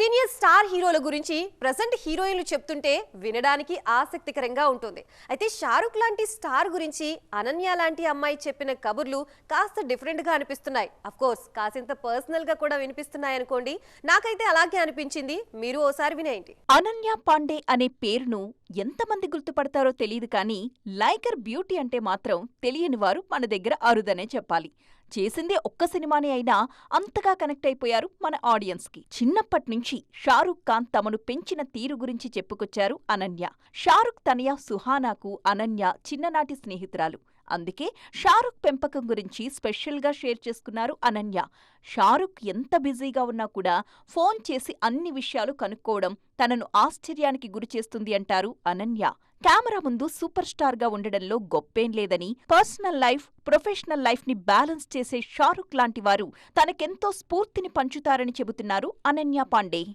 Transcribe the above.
Senior star హీరోల గురించి present హీరోయిన్లు చెప్తుంటే వినడానికి ఆసక్తికరంగా ఉంటుంది. అయితే షారుఖ్ లాంటి స్టార్ గురించి అనన్య లాంటి అమ్మాయి చెప్పిన కబుర్లు కాస్త డిఫరెంట్గా అనిపిస్తున్నాయి. అఫ్ కోర్స్ కాసింత పర్సనల్గా కూడా వినిపిస్తున్నాయి అనుకోండి. నాకైతే అలాగే అనిపించింది. మీరు ఓసారి వినేయండి. అనన్య పాండే అనే పేరును ఎంతమంది గుర్తుపడతారో తెలియదు కానీ లైకర్ బ్యూటీ అంటే మాత్రం తెలియని వారు మన దగ్గర అరుదనే చెప్పాలి. చేసిందే ఒక్క సినిమానే అయినా అంతగా కనెక్ట్ అయిపోయారు మన ఆడియన్స్కి. చిన్నప్పట్నుంచి షారుఖ్ ఖాన్ తమను పెంచిన తీరు గురించి చెప్పుకొచ్చారు అనన్య. షారుఖ్ తనయ సుహానాకు అనన్య చిన్ననాటి స్నేహితురాలు. అందుకే షారుఖ్ పెంపకం గురించి స్పెషల్గా షేర్ చేసుకున్నారు అనన్య. షారుఖ్ ఎంత బిజీగా ఉన్నా కూడా ఫోన్ చేసి అన్ని విషయాలు కనుక్కోవడం తనను ఆశ్చర్యానికి గురిచేస్తుంది అంటారు అనన్య. కెమెరా ముందు సూపర్ స్టార్గా ఉండడంలో గొప్పేం లేదని పర్సనల్ లైఫ్ ప్రొఫెషనల్ లైఫ్ని బ్యాలెన్స్ చేసే షారుఖ్ లాంటి వారు తనకెంతో స్ఫూర్తిని పంచుతారని చెబుతున్నారు అనన్య పాండే.